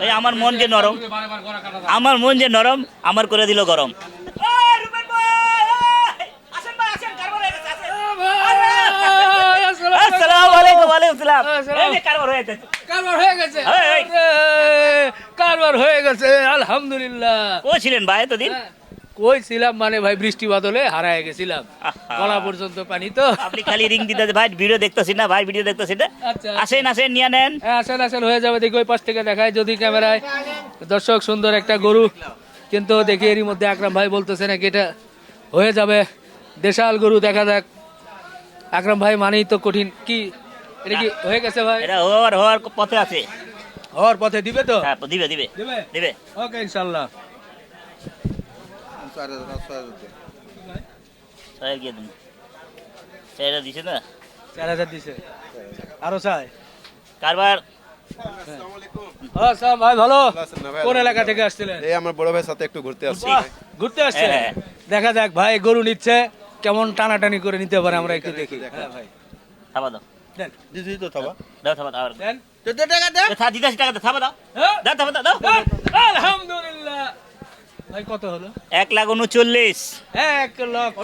এই আমার মন যে নরম আমার মন যে নরম আমার করে দিল গরম। কারবার হয়ে হয়ে গেছে। কারবার হয়ে আলহামদুলিল্লাহ। ও ছিলেন ভাই এতদিন? কই ছিলাম মানে ভাই বৃষ্টি বাদলে হারায় গেছিলাম। গলা পর্যন্ত পানি তো। আপনি খালি রিং দিতে ভাই ভিডিও দেখতেছি না ভাই ভিডিও দেখতেছি না। আচ্ছা। আসেন আসেন নিয়ে নেন। হ্যাঁ, আসেন আসেন হয়ে যাবে। দেখি ওই পাশ থেকে দেখায়। যদি ক্যামেরায় দর্শক সুন্দর একটা গরু কিন্তু দেখি এরই মধ্যে আকরাম ভাই বলতেছে নাকি এটা হয়ে যাবে। দেশাল গরু দেখা যাক। আকরাম ভাই মানেই তো কঠিন। কি এটা কি হয়ে গেছে ভাই? এটা হওয়ার হওয়ার পথে আছে। হওয়ার পথে দিবে তো? হ্যাঁ দিবে দিবে। দিবে? দিবে। ওকে ইনশাল্লাহ। চাই গিয়ে দিন। চাইটা দিছে না? চার হাজার দিছে। আরও চাই। কারবার। হ্যাঁ ভাই ভালো? আছেন না ভাই? কোন এলাকা থেকে আসছিলেন? এই আমার বড় ভাইয়ের সাথে একটু ঘুরতে আসছি। ঘুরতে আসছে হ্যাঁ। দেখা যাক ভাই গরু নিচ্ছে। কেমন টানাটানি করে নিতে পারে আমরা একটু দেখি। হ্যাঁ ভাই। থাবা দাও। দেন। দিদি তো থাবা। দাও থাবা দাও দেন। এ, থা দিদাসি টাকা দাও থাবা দাও। হ্যাঁ? দাও থাবা দাও আলহামদুলিল্লাহ। ভাই কত হলো? এক লাখ উনচল্লিশ। এক লক্ষ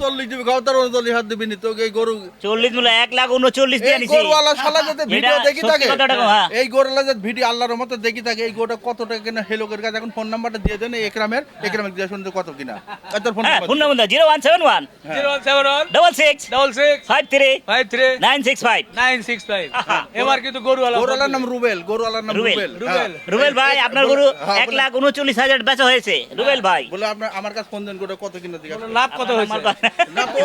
চল্লিশ দিবি খাও উনচল্লিশ হাত দিবি নি এই গরু চল্লিশ মূল্য এক লাখ উনচল্লিশ দিয়ে নিছি গরুওয়ালা শালা যাতে ভিডিও দেখি থাকে কথা টাকা, হ্যাঁ। এই গরুওয়ালা যাতে ভিডিও আল্লাহর মতো দেখি থাকে এই গরুটা কত টাকা কিনা হে কাছে এখন ফোন নাম্বারটা দিয়ে দেন একরামের একরামের দিয়ে শুনতে কত কিনা। তোর ফোন হ্যাঁ number phone number zero one seven one zero one seven one double six double six five three five three nine six five. Nine six five. এবার কিন্তু গরুওয়ালা গরুওয়ালার নাম রুবেল গরুওয়ালার নাম রুবেল। রুবেল। রুবেল। হ্যাঁ। ভাই আপনার বলে- গরু হ্যাঁ, এক লাখ উনচল্লিশ হাজার বেচা হয়েছে। রুবেল ভাই। বলে আপনার আমার কাছে ফোন দেন কত কিনা দিকে লাভ কত হয়েছে?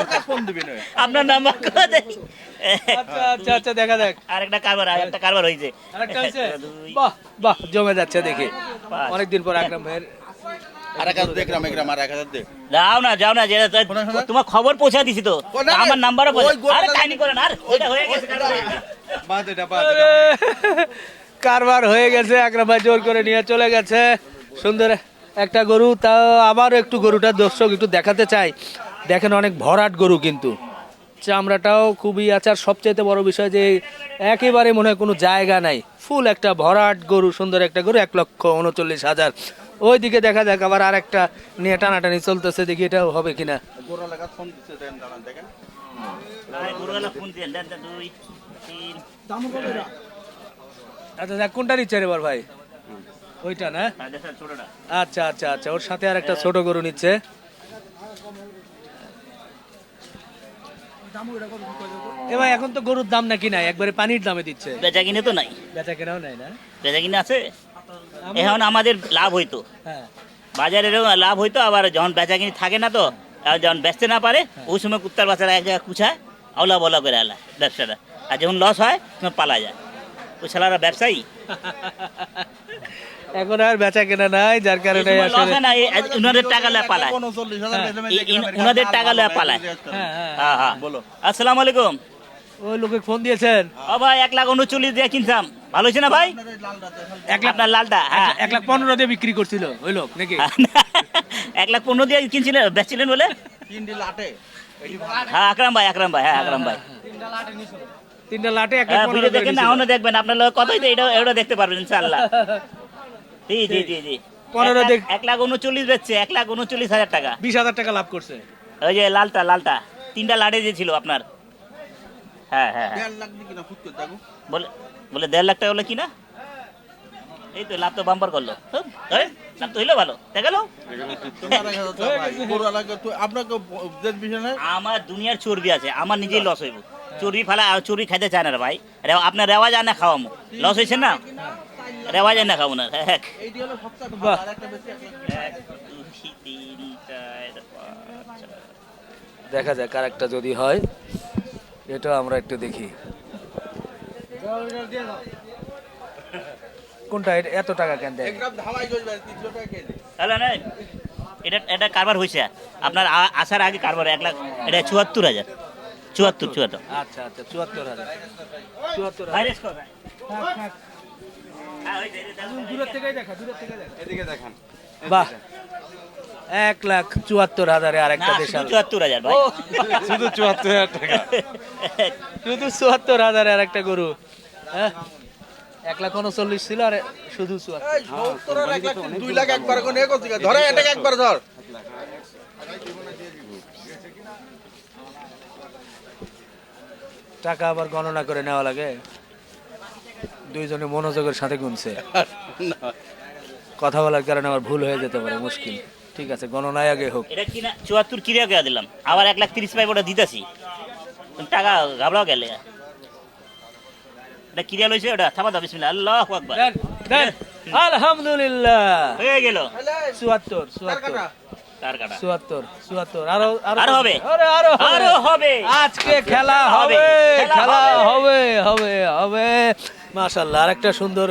কাছে ফোন দিবি না। আপনার নাম্বার কত? আচ্ছা আচ্ছা আচ্ছা দেখা যাক। আরেকটা কারবার আরেকটা কারবার হয়েছে। আরেকটা দুই, বাহ বাহ জমে যাচ্ছে দেখি। পাঁচ। অনেকদিন পর আকরাম ভাইয়ের যাও না যাও না যেটা। তোমার খবর পৌঁছা দিছি তো। আমার নাম্বারও আরে কাহিনী করেন আর ওইটা হয়ে গেছে হয়ে আরে, কারবার হয়ে গেছে আকরাম ভাই জোর করে নিয়ে চলে গেছে। সুন্দর একটা গরু তাও আবারও একটু গরুটা দর্শক একটু দেখাতে চাই। দেখেন অনেক ভরাট গরু কিন্তু। চামড়াটাও খুবই আছে আর সবচাইতে বড় বিষয় যে একেবারে মনে হয় কোনো জায়গা নাই। ফুল একটা ভরাট গরু সুন্দর একটা গরু এক লক্ষ উনচল্লিশ হাজার। ওইদিকে দেখা যাক আবার আর একটা নিয়ে টানাটানি চলতেছে দেখি এটাও হবে কিনা। আচ্ছা দেখ কোনটা নিচ্ছেন এবার ভাই? ওইটা না? ছোটটা। আচ্ছা আচ্ছা আচ্ছা ওর সাথে আর একটা ছোট গরু নিচ্ছে। এখন তো গরুর দাম নাকি নাই? একবারে পানির দামে দিচ্ছে। বেচা কিনে তো নাই। বেচা কেনাও নাই না? বেচা কিনে আছে? এখন আমাদের লাভ হইতো। হ্যাঁ। বাজারেরও লাভ হইতো আবার যখন বেচা কিনি থাকে না তো যখন বেচতে না পারে ওই সময় কুত্তার বাচ্চারা এক জায়গায় কুচায় আওলা বলা করে আলা ব্যবসাটা। আর যখন লস হয় তখন পালা যায়। ওই শালারা ব্যবসায়ী। এখন আর বেচা কেনা নাই যার কারণে আসলে না উনাদের টাকা লয়া পালায়। উনাদের টাকা লয়া পালায়। হ্যাঁ হ্যাঁ। হ্যাঁ বলো। আসসালামু আলাইকুম। ওই লোকে ফোন দিয়েছেন। ও ভাই এক লাখ উনচল্লিশ দিয়ে কিনতাম। ভালো হয়েছে না ভাই? এক লাখ আপনার লালটা হ্যাঁ। এক লাখ পনেরো দিয়ে বিক্রি করছিল ওই লোক নাকি? এক লাখ পনেরো দিয়ে কিনছিলেন বেচছিলেন বলে? হ্যাঁ আকরাম ভাই আকরাম ভাই হ্যাঁ আকরাম ভাই। তিনটা লাটে এক লাখ দেখেন না। দেখবেন আপনার লোক কতই তো এটা এটা দেখতে পারবেন ইনশাআল্লাহ। জি জি জি জি। পনেরো দেখ- এক লাখ উনচল্লিশ বেচছে এক লাখ উনচল্লিশ হাজার টাকা। বিশ হাজার টাকা লাভ করছে। ওই যে লালটা লালটা। তিনটা লাড়ে যে ছিল আপনার। হ্যাঁ হ্যাঁ হ্যাঁ। দেড় লাখ দিয়ে কিনা ফুট করে থাকো বলে বলে দেড় লাখ টাকা হলো কিনা? এই তো লাভ তো বাম্পার করল। হুম, এই, লাভ তো হইল ভালো। দেখাল? তোমার এক হাজার টাকা ভাই, গরুওয়ালাকে তো- আপনাকে ব- দেশ বিষয় নাই আমার দুনিয়ার চর্বি আছে আমার নিজেই লস হইব। চর্বি ফেলা আর চর্বি খাইতে চায় না রে ভাই। রে- আপনার রেওয়াজ আনে খাওয়ামো। লস হয়েছে না? রেওয়াজ আনে খাব না এক একটা বেশি এক। দেখা যাক আর একটা যদি হয় এটা আমরা একটু দেখি। কোনটা? এটা এত টাকা কেন দেয়? এক গ্রাম ধামাই গেছে ভাই, তিনশো টাকা কেজি। তাহলে না এটা এটা কারবার হয়েছে আপনার আসার আগে কারবার এক লাখ এটা চুয়াত্তর হাজার। চুয়াত্তর চুয়াত্তর। আচ্ছা আচ্ছা চুয়াত্তর হাজার। চুয়াত্তর এদিকে দেখান। বাহ। এক লাখ চুয়াত্তর হাজারে আর একটা দেশাল। চুয়াত্তর হাজার ভাই। শুধু চুয়াত্তর হাজার টাকা। শুধু চুয়াত্তর হাজারে আর একটা গরু। হ্যাঁ? এক লাখ উনচল্লিশ ছিল আর শুধু চুয়াত্তর। এই সত্তর আর এক লাখ তিন, দুই লাখ একবার করে এ করছি ধরে এটাকে একবার ধর। টাকা আবার গণনা করে নেওয়া লাগে। দুইজনে মনোযোগের সাথে গুনছে। কথা বলার কারণে আমার ভুল হয়ে যেতে পারে মুশকিল। ঠিক আছে গণনায় আগে হোক। এটা কিনা চুয়াত্তর কিরিয়া করে দিলাম। আবার এক লাখ তিরিশ পাইপ ওটা দিতেছি। টাকা ঘাবড়াও গেলে এটা কিরিয়া লইছে ওটা থামা দাও বিসমিল্লাহ। আল্লাহ আকবার। দেন, দেন। আলহামদুলিল্লাহ। হয়ে গেল। চুয়াত্তর তার চুয়াত্তর। চুয়াত্তর চুয়াত্তর আরও আরও হবে। আরও আরও হবে। আজকে খেলা হবে। হবে। খেলা খেলা হবে। হবে হবে হবে। মাশাআল্লাহ আরেকটা সুন্দর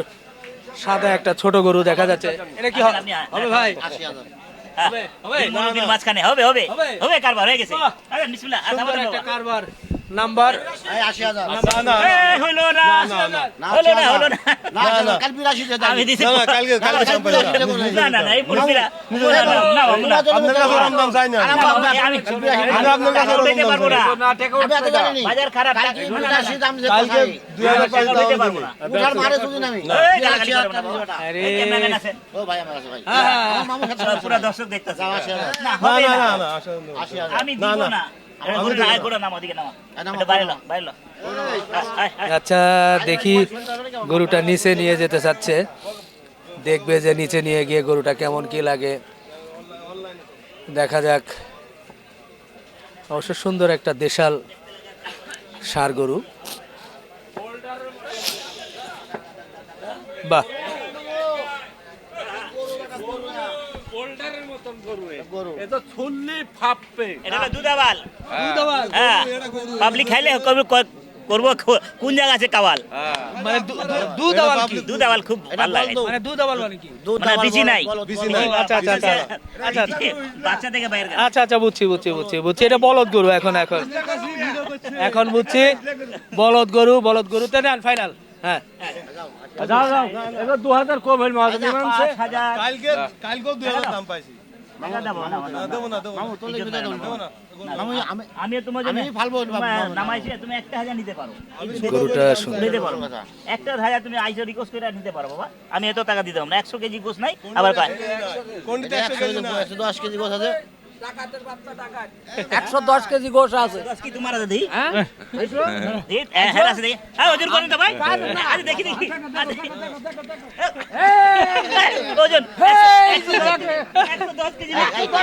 সাদা একটা ছোট গরু দেখা যাচ্ছে। এটা কি হবে? ভাই? হবে, হবে। মাঝখানে হবে হবে। হবে। হবে কারবার হয়ে গেছে। আরে বিসমিল্লাহ একটা কারবার। নাম্বার এই, হইল না হলো না হলো না আমি দিছি না না না এই মুরব্বিরা না না না না আমি আমি দিতে পারব না বাজার খারাপ টাকা দিতে পারব না এই, গালাগালি করব না বাবা। আরে। এই, ক্যামেরাম্যান আছে। হ্যাঁ, হ্যাঁ। পুরো দর্শক দেখতেছে না হবে না আমি না আচ্ছা দেখি গরুটা নিচে নিয়ে যেতে চাচ্ছে। দেখবে যে নিচে নিয়ে গিয়ে গরুটা কেমন কি লাগে। দেখা যাক। অবশ্য সুন্দর একটা দেশাল সার গরু। বাহ। এটা হলো দুধাবাল। হ্যাঁ, পাবলিক খাইলে কবে করব কোন জায়গা আছে কাওয়াল? মানে দু- দু- দুধ আবার কি? দুধাবাল খুব ভালো লাগে। মানে দুধ আবার মানে কি? মানে বিচি নাই। আচ্ছা, আচ্ছা, আচ্ছা। আচ্ছা, আচ্ছা। বাচ্চা থেকে বাইরে আচ্ছা আচ্ছা বুঝছি বুঝছি বুঝছি বুঝছি। এটা বলদ গরু এখন এখন। এখন বুঝছি। বলদ গরু বলদ গরু। তো নেন ফাইনাল হ্যাঁ। যাও যাও। এটা দু হাজার কম হইল হাজার। কালকে কালকেও দুই হাজার দাম পাইছি। আমি তোমার জন্য নামাইছি তুমি একটা হাজার নিতে পারো। গরুটা নিতে পারো একটা হাজার তুমি আইসো রিকোয়েস্ট করে নিতে পারো বাবা। আমি এত টাকা দিতে পারব না। একশো কেজি গোস নাই আবার পাই। কোনটা একশো কেজি না? দশ কেজি গোস আছে। হ্যাঁ, হ্যাঁ। হ্যাঁ, একশো দশ কেজি না একশো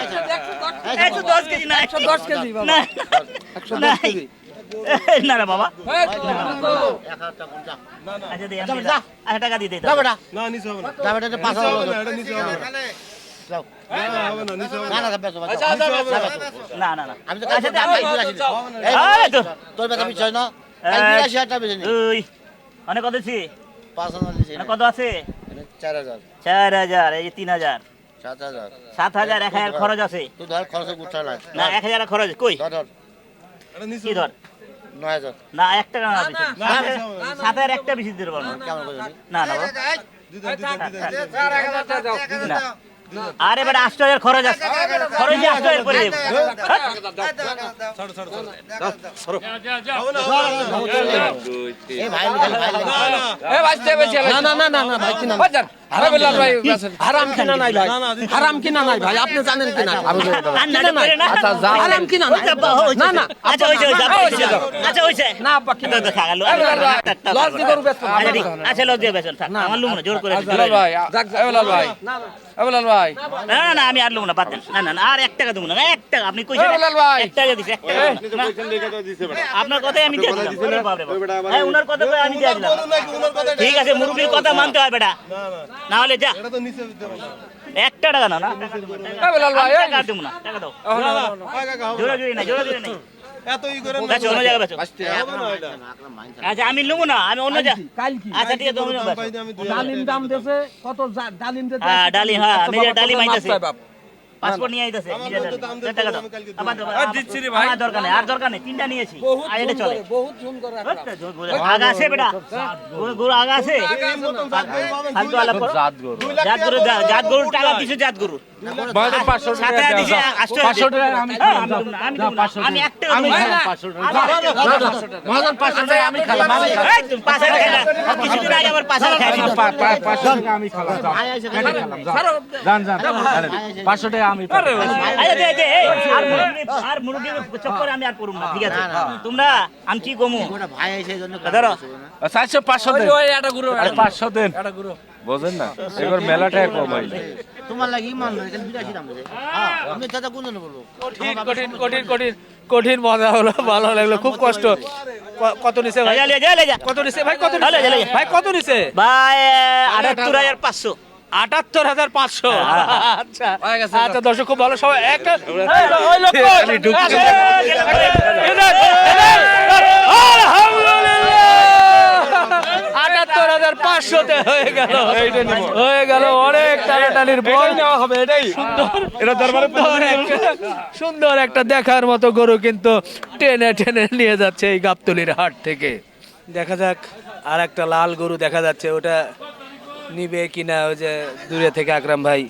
না একশো দশ কেজি না না না না বাবা আচ্ছা। আচ্ছা টাকা দিয়ে দিই না নিচে হবে না নিচে হবে না না না, না না না না না না আচ্ছা আমি- তো অনেক কত অনেক কত আছে চার হাজার এই যে তিন হাজার সাত হাজার এক হাজার খরচ আছে না এক হাজার খরচ কই কি ধর না এক টাকা না সাত হাজার- সাত হাজার একটা বেশি দিতে পারব না। না না না আরে বেটা আটশো হাজার খরচ আছে খরচ হ্যাঁ? ছাড়ো ছাড়ো ছাড়ো না না না না ভাই বাজার হারাম ভাই হারাম কিনা নাই ভাই? না না দিতে হারাম কিনা নাই ভাই? আপনি জানেন কিনা? কান্নাটা আচ্ছা যাও। হারাম কিনা নাই? ওইটা বা- হয়েছে। না না আচ্ছা হয়েছে হয়েছে আচ্ছা হয়েছে আচ্ছা না আপা কিনা দেখা গেল লস দিয়ে করবে আচ্ছা আচ্ছা লস দিয়ে বেসন থাক। আমার লুম না জোর করে জোর করে। ভাই এবলাল ভাই এবলাল ভাই। না না না আমি আর লুম না বাদ দেন। না না আর এক টাকা দেবো না এক টাকা আপনি কইছেন এ, ভাই। এক টাকা দিছি টাকা আপনার কথাই আমি দিয়ে দিলাম ওরে বাপরে বাপ। হ্যাঁ কথা আমি দিয়ে দিলাম। ঠিক আছে মুরব্বির কথা মানতে হয় বেটা। না না। না হলে যা একটা টাকা না। না বেলাল ভাই, টাকা দেবো না টাকা দাও। না নাই আচ্ছা আমি লুবো না আমি অন্য জায়গা কাল কি আচ্ছা ঠিক আছে ডালিম দাম দেছে কত? যা- ডালিম হ্যাঁ, ডালিম, হ্যাঁ, আমি ডালিম আইতাছি। পাসপোর্ট নিয়ে আইতেছে। আমার দরকার নেই আর দরকার নেই তিনটা নিয়েছি। আর এটা চলে। বহুত সুন্দর আগা আছে বেটা। গরু- গরু আগা আছে। ফালতু আলাপ করো। জাত গরু। জাত গরু জাত গরু টাকা দিছে না। মহাজন পাঁচশো টাকা। আমি আরে মুরগি- আমি আর না, ঠিক আছে? তোমরা, আমি কি? ভাই জন্য ধরো। চারশো পাঁচশো দেন পাঁচশো দেন বোঝেন না এবার কমাই তোমার লাগি মান হ্যাঁ আমি দাদা কোন বলব কঠিন কঠিন কঠিন কঠিন কঠিন মজা হলো ভালো লাগল খুব কষ্ট কত নিছে ভাই। কত নিছে ভাই কত ভাই কত নিছে ভাই আটাত্তর হাজার পাঁচশো আটাত্তর হাজার পাঁচশো। আচ্ছা। আচ্ছা দর্শক খুব ভালো। সবাই একটা! আটাত্তর হাজার পাঁচশোতে হয়ে গেল। হয়ে গেল অনেক টানাটানির পর হবে এটাই। এটা দরবারে সুন্দর একটা দেখার মতো গরু কিন্তু টেনে টেনে নিয়ে যাচ্ছে এই গাবতলির হাট থেকে। দেখা যাক আর একটা লাল গরু দেখা যাচ্ছে ওটা নিবে কিনা ওই যে দূরে থেকে আকরাম ভাই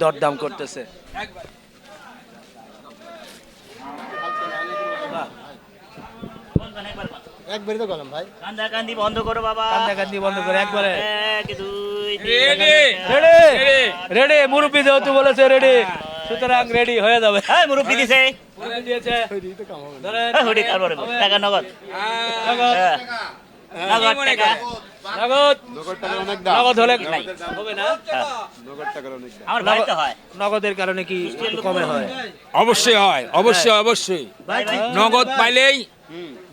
দরদাম করতেছে একবারই তো গেলাম ভাই কান্দা কান্দি বন্ধ করো বাবা কান্দাকান্দি বন্ধ করে একবারে এক দুই রেডি রেডি রেডি মুরব্বী যেহেতু বলেছে রেডি সুতরাং রেডি হয়ে যাবে মুরব্বি দিছে দিয়েছে হবে। টাকা নগদ নগদ, হ্যাঁ। নগদ টাকা নগদ। নগদ হলে হবে না? আমার বাড়িতে হয়। নগদের কারণে কি কমে হয়? অবশ্যই হয় অবশ্যই অবশ্যই। নগদ পাইলেই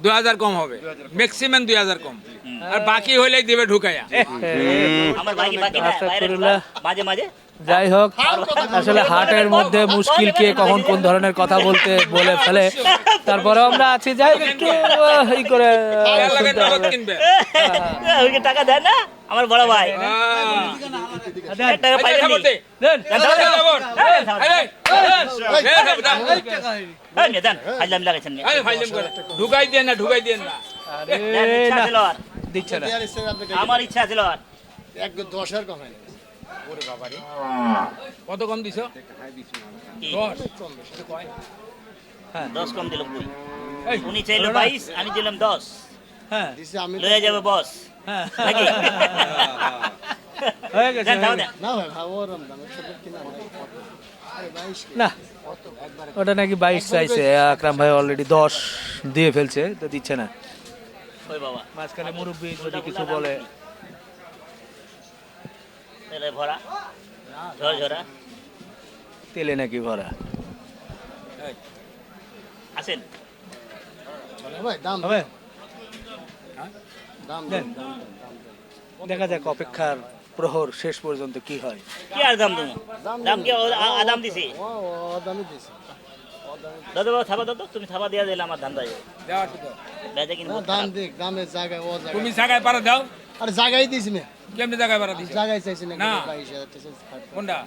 দুই হাজার কম হবে। ম্যাক্সিমাম দুই হাজার কম। আর বাকি হইলেই দেবে ঢুকাইয়া। আমার বাকি বাকি। মাঝে মাঝে। যাই হোক আসলে হাটের মধ্যে মুশকিল কে কখন কোন ধরনের কথা বলতে বলে ফেলে তারপরে আমরা আছি। যাই একটু ই করে টাকা দেয় না আমার বড় ভাই। হ্যাঁ। ঢুকাই দিয়ে না ঢুকাই দিয়ে না। আমার ইচ্ছা ছিল আর এক দশের হয় কত কম দিছ? দশ। দশ কম দিল কই উনি চাইলো বাইশ আমি দিলাম দশ। হ্যাঁ। লয়ে যাবে বস। হ্যাঁ। হয়ে। গেছে, হয়ে। না ভাই কিনা না। ওটা নাকি বাইশ চাইছে। আকরাম ভাই অলরেডি দশ দিয়ে ফেলছে তো দিচ্ছে না। মাঝখানে মুরব্বী যদি কিছু বলে তেলে ভরা। ঝর ঝরা তেলে নাকি ভরা? আসেন। দাম হবে? দেখা যাক অপেক্ষার প্রহর শেষ পর্যন্ত কি হয়। কি আর দাম তুমি দাম কি আদাম দিছি? দাদা বাবা থাবা তো, তুমি থাবা দিয়া দিলে আমার ধান দাও দেওয়া দাও। দাম দেখ দামের জায়গায় ও জায়গায়। তুমি জায়গায় পারা দাও। আরে জায়গায় দিছি না। কেমনি জায়গায় পারা দিছ? জায়গায় চাইছি না। না। বাইশ হাজার। কোনটা?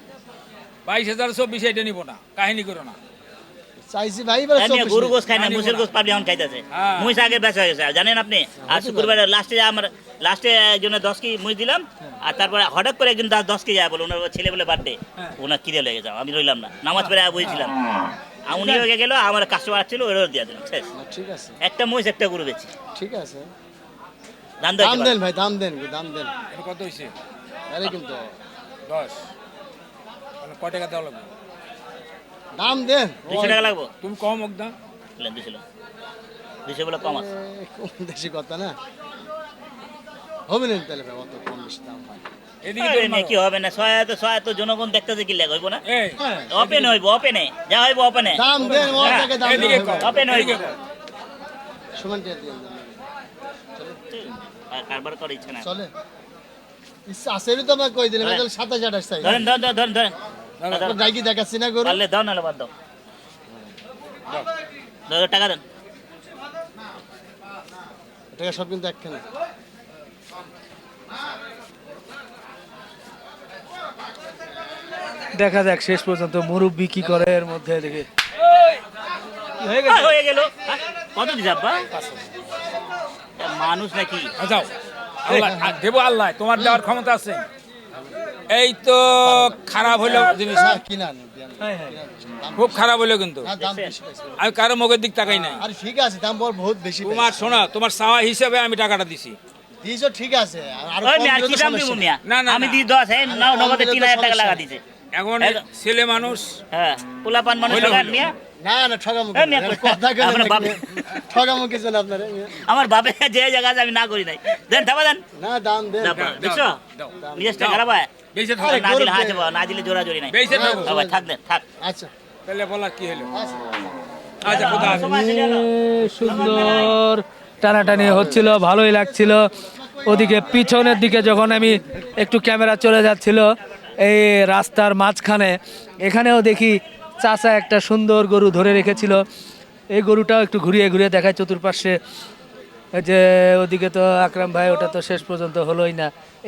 বাইশ হাজার চব্বিশ এটা নিবো না। কাহিনী করো না। চাইছি ভাই এবার আমি চব্বিশ গরু গোস খাই না মুসের গোস পাবলি এখন খাইতেছে। হ্যাঁ। মুই আগে বেচা হয়ে গেছে জানেন আপনি? আর শুক্রবার লাস্টে আমার লাস্টে একজনে দশ কেজি মুই দিলাম আর তারপরে হঠাৎ করে একজন দা- দশ কেজি আয় বলে ওনার ছেলে বলে বার্থডে ওনার কিনে লেগে যাও আমি রইলাম না। নামাজ পড়ে আয় বুঝছিলাম উনি হয়ে গেল আমার কাস্টমার ছিল ওরও দিয়ে দিলাম শেষ। ঠিক আছে। একটা মহিষ একটা গরু বেচি। ঠিক আছে। দাম দাম দেন ভাই দাম দেন দাম দেন। কত হয়েছে আরে কিন্তু। দশ। কয় টাকা দেওয়া লাগবে? দাম দেন। দুশো টাকা লাগবো। তুমি কম হোক দাম বললেন দুশো দুশো বলে কম আছে। কম বেশি কথা না। হবে না তাহলে ভাই অত কম বেশি দাম হয় এদিকে আরে তোর না, কি হবে না ছয় তো জনগণ দেখতেছে কি লেগে হইব না? এই। ওপেন হইব ওপেনে যা হইব ওপেনে দাম দেন ওর হ্যাঁ, দাম ওপেন হইব। সমান দিয়ে কারবার করার ইচ্ছা না চলে ইচ্ছা আছে তো আমাকে কই দিলেন তাহলে সাতাশ আঠাশ চাই ধরেন ধরেন ধরেন ধরেন। ধরেন। আপনার ডাইকি দেখাচ্ছি না গরু? পারলে দাও নাহলে বাদ দাও। দাও, টাকা দেন। টাকা সব কিন্তু একখানে। দেখা যাক শেষ পর্যন্ত মুরব্বি কি করে এর মধ্যে দেখে হয়ে হয়ে গেল। কত দিস আব্বা? মানুষ নাকি? যাও। আল্লাহ দেবো আল্লাহ তোমার দেওয়ার ক্ষমতা আছে। এই তো খারাপ হইল জিনিস কিনা হ্যাঁ, হ্যাঁ। খুব খারাপ হইল কিন্তু। আমি কারও মুখের দিক তাকাই নাই। আর ঠিক আছে দাম বল বহুত বেশি তোমার শোনা তোমার সাওয়া হিসেবে আমি টাকাটা দিছি। দিয়েছ ঠিক আছে। আর কি দাম দিব মিয়া? না, না, আমি। দিই দশ হ্যাঁ নাও নগদে দিলে তো তিন হাজার টাকা লাগা দিছে। এখন ছেলে মানুষ হ্যাঁ। পোলাপান মানুষ হইল। নিয়ে না না ঠগামো কথা আপনার বাপ- ঠগামো কিছু না আপনার আমার বাপে যে জায়গা আছে আমি না করি নাই। দেন থাবা দেন না দাম দেন। দেখছ? খারাপ হয়। থাকো। না দিলে হাতে। না দিলে জোরা জোরি নাই। বেঁচে থাকো। বাবা থাক দেন থাক। আচ্ছা। তাহলে বলার কি হলো? আচ্ছা। আচ্ছা সুন্দর টানাটানি হচ্ছিল ভালোই লাগছিল। ওদিকে পিছনের দিকে যখন আমি একটু ক্যামেরা চলে যাচ্ছিল এই রাস্তার মাঝখানে এখানেও দেখি চাচা একটা সুন্দর গরু ধরে রেখেছিল। এই গরুটাও একটু ঘুরিয়ে ঘুরিয়ে দেখায় চতুর্পাশে যে ওদিকে তো আকরাম ভাই ওটা তো শেষ পর্যন্ত হলোই না।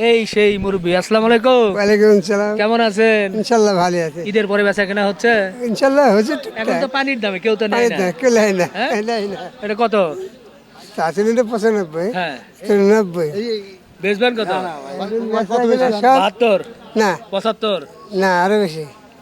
এই সেই মুরব্বী আসসালামু আলাইকুম। ওয়ালাইকুম সালাম। কেমন আছেন? ইনশাল্লাহ ভালো আছে। ঈদের পরে বেচা কেনা হচ্ছে? ইনশাল্লাহ হচ্ছে এখন তো পানির দামে কেউ তো নেয় না। কেউ লাই না হ্যাঁ? লাই না। এটা কত? চাষিটা পঁচানব্বই হ্যাঁ। নব্বই বেচবেন কত? বাহাত্তর? না। পঁচাত্তর? না আরও বেশি।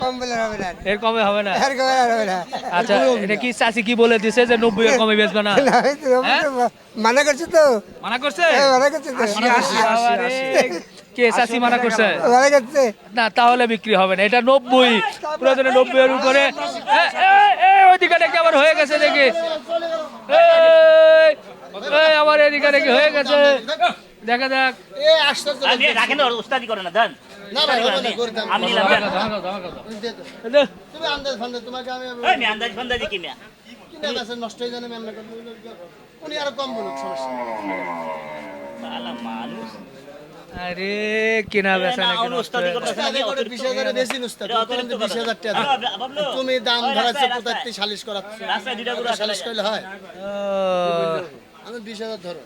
কম বলে হবে না। এর কমে হবে না? এর কমে হবে না। আচ্ছা এটা কি চাষি কি বলে দিছে যে নব্বই এর কমে বেচবে না? না, এই তো নব্বই তো মানা করছে তো। মানা করছে? হ্যাঁ, মানা করছে কে চাষি মানা করছে? মানা করছে। না তাহলে বিক্রি হবে না। এটা নব্বই। প্রয়োজনে নব্বই এর উপরে। ওইদিকে নাকি আবার হয়ে গেছে দেখি এই, আমার এদিকে নাকি হয়ে গেছে। দেখা যাক। রাখেন করে না দেন। আমি নিলাম তুমি আন্দাজ ফান্দাজ তোমাকে আমি আন্দাজ ফান্দাজি কি কিনা বেছে নষ্ট হয়ে জানে আমি উনি আরও কম বলুক সমস্যা মানুষ। কেনা বেচা তুমি দাম ধরাচ্ছ কোথায়। সালিশ করাচ্ছ। সালিশ করলে হয়। আমি বিশ হাজার ধরো।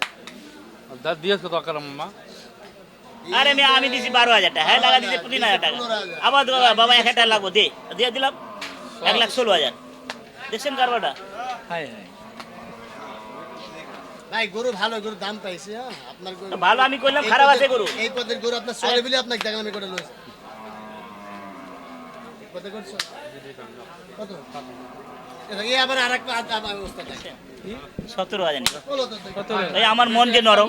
আরে মিয়া আমি দিছি বারো হাজার টাকা। হ্যাঁ লাগা দিছি তিন হাজার টাকা। আবার বাবা এক হাজার লাগবো দে দিয়ে দিলাম। এক লাখ ষোলো হাজার। দেখছেন কারবারটা? হায় হায়। ভাই গরু ভালো গরু দাম পাইছে হ্যাঁ? আপনার গরু ভালো আমি করলাম খারাপ আছে গরু। এই পদের গরু আপনার চলে বলে আপনাকে দেখলাম আমি করে লইছি। এই পদে করছ কত? আবার অবস্থা সতেরো হাজার। এই আমার মন যে নরম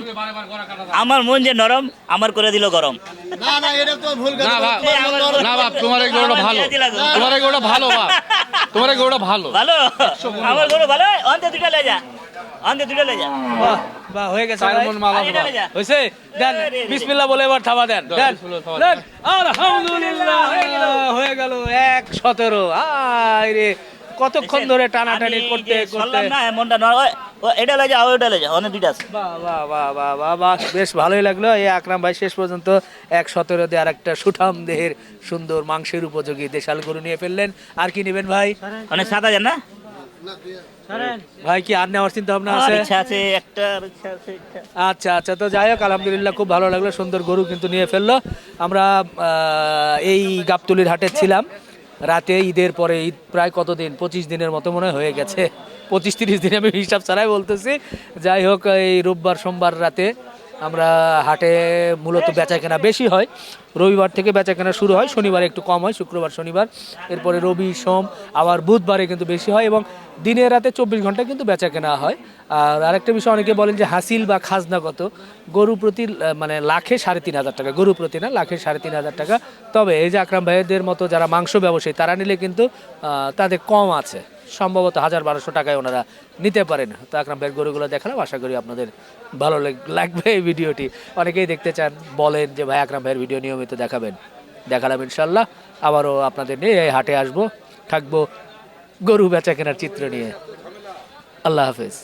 আমার মন যে নরম আমার করে দিল গরম। না না এটা তো ভুল কথা এই না বাপ, তোমার এই গরুটা ভালো। দিয়ে দিলা গরু। তোমার এই গরুটা ভালো বাপ তোমার এই গরুটা ভালো। ভালো? আমার গরু ভালো? অন্তে দুটা লে যা। অন্তে দুটা লে যা। বাহ বাহ হয়ে গেছে চার ভাই। মন মাল আর আছে এটা বাপ। লে যা। হয়েছে দেন রে, রে, রে। বিসমিল্লাহ বলে এবার থাবা দেন। দেন বিসমিল্লাহ থাবা দেন। আলহামদুলিল্লাহ হয়ে গেল। এক সতেরো। আয় রে। কতক্ষণ ধরে টানাটানি করতে করতে? না মনটা নরম ওই, ও এটা লে যা ও এটা লে যা অনেক দুইটা আছে। বাহ বাহ বাহ বাহ বাহ বাহ বেশ ভালোই লাগল। এই আকরাম ভাই শেষ পর্যন্ত এক সতেরো দিয়ে আর একটা সুঠাম দেহের সুন্দর মাংসের উপযোগী দেশাল গরু নিয়ে ফেললেন। আর কি নেবেন ভাই? অনেক সাত হাজার না? ভাই কি আর নেওয়ার চিন্তা ভাবনা আছে? ইচ্ছা আছে একটা আর ইচ্ছা আছে একটা। আচ্ছা আচ্ছা তো যাই হোক আলহামদুলিল্লাহ খুব ভালো লাগল সুন্দর গরু কিন্তু নিয়ে ফেলল। আমরা আহ, এই গাবতলির হাটে ছিলাম। রাতে ঈদের পরে, ঈদ প্রায় কতদিন? পঁচিশ দিনের মতো মনে হয় গেছে। পঁচিশ তিরিশ দিন আমি হিসাব ছাড়াই বলতেছি। যাই হোক, এই রোববার, সোমবার রাতে আমরা হাটে মূলত বেচা কেনা বেশি হয়। রবিবার থেকে বেচা কেনা শুরু হয়, শনিবার একটু কম হয়, শুক্রবার, শনিবার। এরপরে রবি, সোম, আবার বুধবারে কিন্তু বেশি হয় এবং দিনে রাতে চব্বিশ ঘণ্টা কিন্তু বেচা কেনা হয়। আর আরেকটা বিষয়, অনেকে বলেন যে হাসিল বা খাজনা কত? গরু প্রতি মানে লাখে সাড়ে তিন হাজার টাকা, গরু প্রতি না, লাখে সাড়ে তিন হাজার টাকা। তবে এই যে আকরাম ভাইদের মতো যারা মাংস ব্যবসায়ী, তারা নিলে কিন্তু তাদের কম আছে। সম্ভবত হাজার বারোশো টাকায় ওনারা নিতে পারেন। তো আকরাম ভাইয়ের গরুগুলো দেখালাম, আশা করি আপনাদের ভালো লাগবে এই ভিডিওটি। অনেকেই দেখতে চান, বলেন যে, ভাই, আকরাম ভাইয়ের ভিডিও নিয়মিত দেখাবেন। দেখালাম ইনশাল্লাহ আবারও আপনাদের নিয়ে এই হাটে আসব, থাকব গরু বেচা কেনার চিত্র নিয়ে। আল্লাহ হাফেজ।